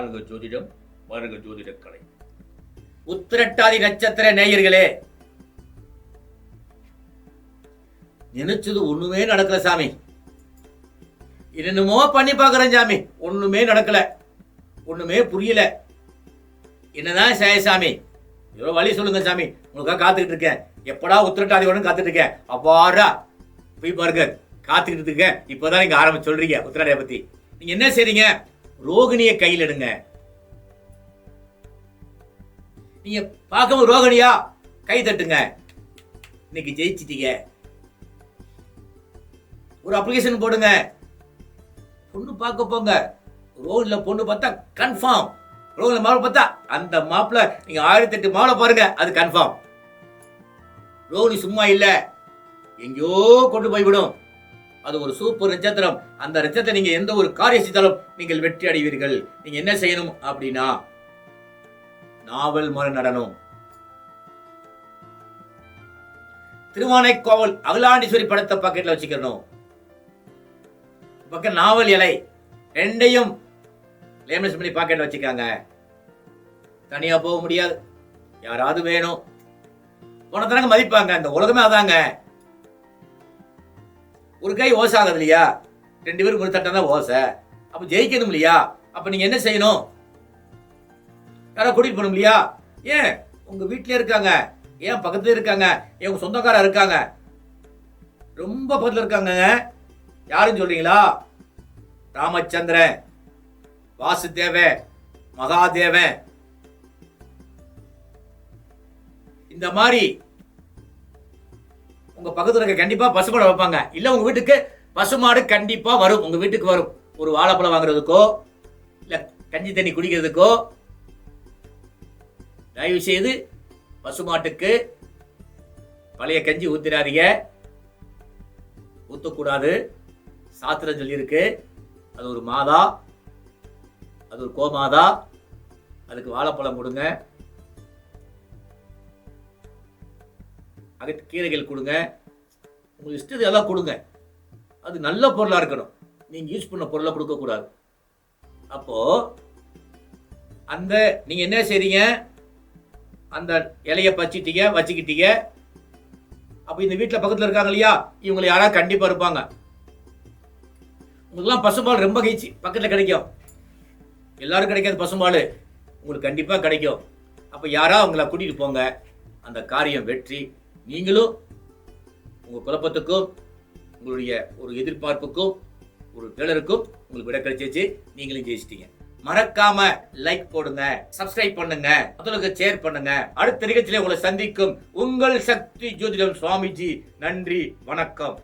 ஆளுக ஜோதிடம் வருக ஜோதிட கலை உத்திரட்டாதி நட்சத்திர நேயர்களே நினைச்சது ஒண்ணுமே நடக்கல சாமி. என்னென்னமோ பண்ணி பார்க்கறேன் சாமி. ஒண்ணுமே நடக்கல. ஒண்ணுமே புரியல. என்னதான் செய்ய சாமி? ஏதோ வழி சொல்லுங்க சாமி. உங்களுக்காக காத்துக்கிட்டு இருக்கேன். எப்படா உத்திரட்டாதி வேணும் காத்துட்டு இருக்கேன்? அவ்வாறா போய் பாருங்க. காத்துக்கிட்டு இருக்கேன். இப்போதான் நீங்க ஆரம்பிச்சு சொல்றீங்க உத்திரட்டாதியை பத்தி. நீங்க என்ன செய்றீங்க? ரோகிணியை கையில் எடுங்க. நீங்க பார்க்கவும் ரோகிணியா? கை தட்டுங்க. இன்னைக்கு ஜெயிச்சிட்டீங்க. ஒரு அப்ளிகேஷன் போடுங்க. பொண்ணு பார்க்க போங்க. ரோட்ல பொண்ணு பார்த்தா கன்ஃபார்ம் ரோட்ல மாப்பிள பார்த்தா அந்த மாப்பிள நீங்க ஆயிரத்தி எட்டு மாப்பிள பாருங்க அது கன்ஃபார்ம் ரோகிணி சும்மா இல்லை. எங்கேயோ கொண்டு போய்விடும். அது ஒரு சூப்பர் நட்சத்திரம். அந்த நட்சத்திரம் நீங்க எந்த ஒரு காரிய செய்தாலும் நீங்கள் வெற்றி அடைவீர்கள். நீங்க என்ன செய்யணும் அப்படின்னா நாவல் முறை நடனம் திருவானைக்கோவல் அகிலாண்டீஸ்வரி படத்தை பாக்கெட்ல வச்சுக்கணும் பக்கம் நாவல் இலை ரெண்டையும் லேமினேஷன் பண்ணி பாக்கெட்ல வச்சுக்காங்க. தனியா போக முடியாது. யாராவது வேணும். உனத்தனங்க மதிப்பாங்க. இந்த உலகமே அதாங்க. ஒரு கை ஓசை ஆகுது இல்லையா? ரெண்டு பேரும் ஒரு தட்டம் தான் ஓசை. அப்போ ஜெயிக்கணும் இல்லையா? அப்போ நீங்கள் என்ன செய்யணும்? யாரோ கூட்டிகிட்டு போகணும் இல்லையா? ஏன்? உங்கள் வீட்டிலே இருக்காங்க. ஏன் பக்கத்துலேயே இருக்காங்க? ஏன் உங்கள் சொந்தக்காரா இருக்காங்க? ரொம்ப பக்கத்தில் இருக்காங்க. யாருன்னு சொல்கிறீங்களா ராமச்சந்திரன் வாசுதேவன் மகாதேவன். இந்த மாதிரி உங்க பக்கத்துல இருக்க கண்டிப்பா பசுமாடு வைப்பாங்க இல்ல உங்க வீட்டுக்கு பசுமாடு கண்டிப்பா வரும். உங்க வீட்டுக்கு வரும். ஒரு வாழைப்பழம் வாங்குறதுக்கோ இல்ல கஞ்சி தண்ணி குடிக்கிறதுக்கோ தயவு செய்து பசுமாட்டுக்கு பழைய கஞ்சி ஊத்திராதீங்க ஊத்தக்கூடாது. சாத்திரம் சொல்லியிருக்கு. அது ஒரு மாதா அது ஒரு கோமாதா. அதுக்கு வாழைப்பழம் கொடுங்க அகத்து கீரைகள் கொடுங்க. உங்களுக்கு இஷ்டத்தை எல்லாம் கொடுங்க. அது நல்ல பொருளாக இருக்கணும். நீங்கள் யூஸ் பண்ண பொருளை கொடுக்கக்கூடாது அப்போது அந்த நீங்கள் என்ன செய்றீங்க? அந்த இலைய பச்சிட்டீங்க வச்சுக்கிட்டீங்க. அப்போ இந்த வீட்டில் பக்கத்தில் இருக்காங்க இல்லையா? இவங்களை யாராவது கண்டிப்பாக இருப்பாங்க. உங்களுக்குலாம் பசும்பால் ரொம்ப கழிச்சு பக்கத்தில் கிடைக்கும். எல்லாரும் கிடைக்காது பசும்பால். உங்களுக்கு கண்டிப்பாக கிடைக்கும். அப்போ யாராவது அவங்கள கூட்டிகிட்டு போங்க. அந்த காரியம் வெற்றி. நீங்களும் உங்கள் குழப்பத்துக்கும் உங்களுடைய ஒரு எதிர்பார்ப்புக்கும் ஒரு தேடலுக்கும் உங்களுக்கு விட கிடைச்சிச்சு நீங்களும் ஜெயிச்சிட்டீங்க. மறக்காம லைக் போடுங்க சப்ஸ்கிரைப் பண்ணுங்க மற்றவங்களுக்கு ஷேர் பண்ணுங்க. அடுத்த நிகழ்ச்சியில உங்களை சந்திக்கும் உங்கள் சக்தி ஜோதிடம் சுவாமிஜி. நன்றி வணக்கம்.